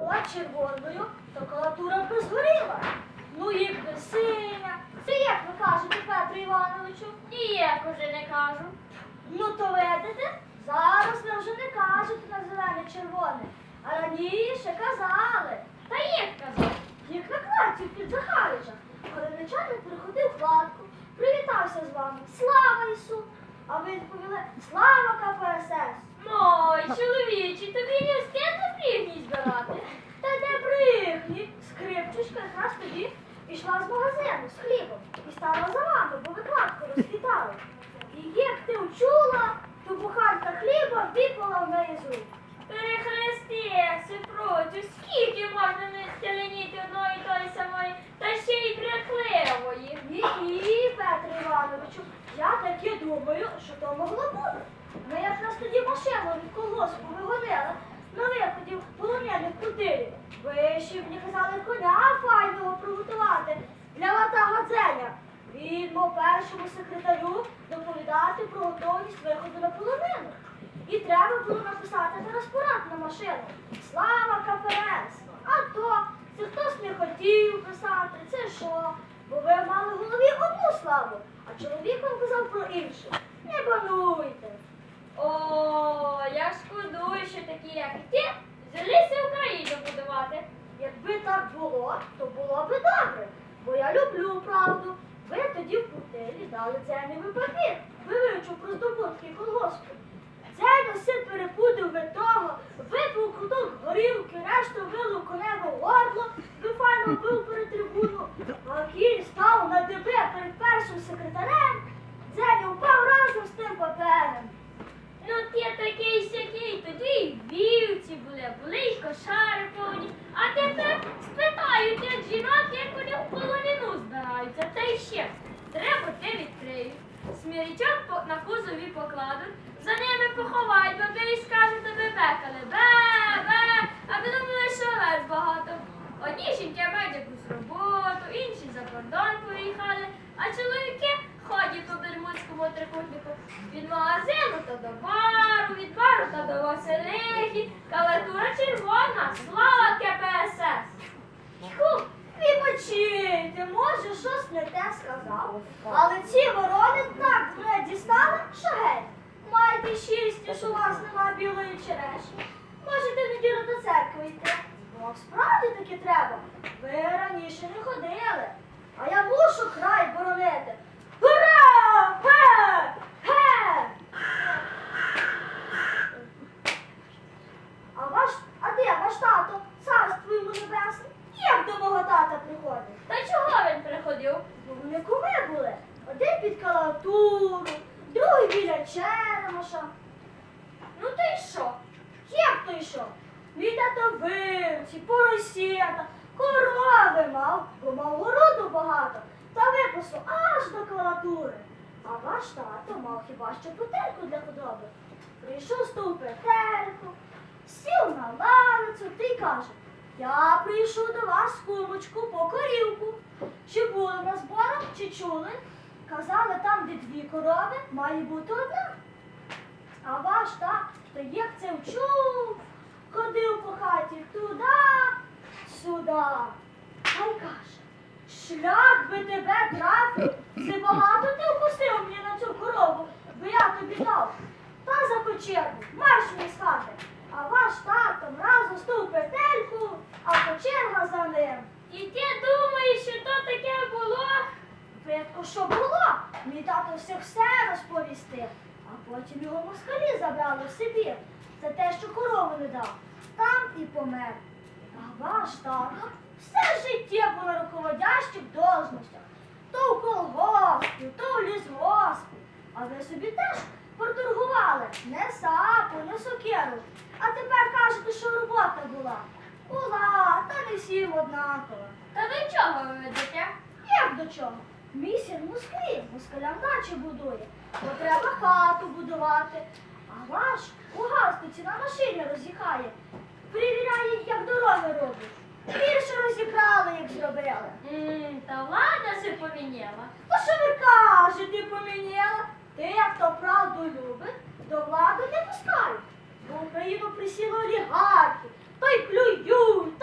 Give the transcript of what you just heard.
була червоною, то колатура б згоріла. Ну, якби синя. Це як ви кажете, Петру Івановичу? Ніяк уже не кажу. Ну, то видите, зараз ви вже не кажете на зелене червоне, а раніше казали. Та як казав? Як на кладці під Захарича, коли начальник переходив кладку, привітався з вами. Слава Ісу! А ви відповіли Слава КПСС! Мой чоловічі, тобі не встигне пригній збирати. Скрипчичка якраз тоді пішла з магазину з хлібом і стала за вами, бо ви кладку розхитали. І як ти вчула, то буханка хліба випала в неї з рук. Перехрестися, проти, скільки можна не стеленіти одної і тої самої, та ще й брехливої. Ні, Петре Івановичу, я таки думаю, що то могло бути. Ми якраз тоді машину від колгоспу вигонили на виході полонених крутилів. Ви ще мені казали коня файного приготувати для ватага Дзеня. Він мав першому секретарю доповідати про готовність виходу на полонину. І треба було написати транспарант на машину. Слава КПС! А то це хтось не хотів писати, це що? Бо ви мали в голові одну славу, а чоловік вам казав про іншу. Не бануйте. О, я шкодую, що такі, як ти, взялися Україну будувати. Якби так було, то було би добре, бо я люблю правду. Ви тоді в путилі дали дзеневий папір, вивчив про здобутки колгоспу. Дзеня все перепудив ви того, випив куток горілки, решту вилив коневе горло, ви файно бив перед трибуну, а кінь став на дебе перед першим секретарем. Дзеня впав разом з тим папером. Ну ти такий сякий, тоді й вівці були, були й кошари повні. А тепер спитають як жінок, як вони в полонину збираються. Та й ще треба ти відкриють. Смірічок на кузові покладуть, за ними поховають, баби і скажуть, тобі бекали. Бе, бе, а ви думали, що овець багато. Одні жінки мають якусь роботу, інші за кордон поїхали, а чоловіки ходять по Бермудському трикутнику від магазину та до бару, від бару та до Василихи, калатура червона, слава КПСС. Сказав. Але ці ворони так мене дістали, що геть. Майте щастя, що у вас нема білої черешні. Можете в неділю до церкви йти. Бо справді таки треба. Ви раніше не ходили. А я мушу край боронити. Ура! Ге! Ге! А ваш, а де ваш тато? Царство йому небесне. Як до мого тата приходить? Та чого він приходив? Бо вони куми були. Один під калатуру, другий біля черемоша. Ну то й що? Як то й що? Мій тато вивці, поросята, корови мав, бо мав городу багато, та випасу аж до калатури. А ваш тато мав хіба що петельку для худоби. Прийшов з ту петельку, сів на лавицю та й каже, я прийшов до вас, кумочку, по корівку. Чи були на зборах, чи чули? Казали, там, де дві корови, має бути одна. А ваш так, то як це вчув, ходив по хаті туди, сюди. А й каже, шлях би тебе трафив, це багато ти впустив мені на цю корову, бо я тобі дав. Та за кочергу, марш мені з хати. А ваш тато разом з ту петельку, а кочерга за ним. І ти думаєш, що то таке було? Видко, що було, мій тато все все а потім його москалі забрали в Сибір за те, що корову не дав. Там і помер. А ваш тато все життя був на руководящих должностях. То в колгоспі, то в лісгоспі. А ви собі теж проторгували не сапу, не сокиру. А тепер кажете, що робота була. Була, та не всім однакова. Та до чого ви ведете? Як до чого? Мій син в Москві, москалям дачі будує, Бо треба хату будувати. А ваш у гаспиці на машині роз'їхає. Привіряє, як дороги робить. Більше розібрали, як зробили. Та влада же поміняла. Ну що ви каже, кажете, поміняла? Ти, як то правду любить, до влади не пускають. В Україну присіли олігархи, то й плюють,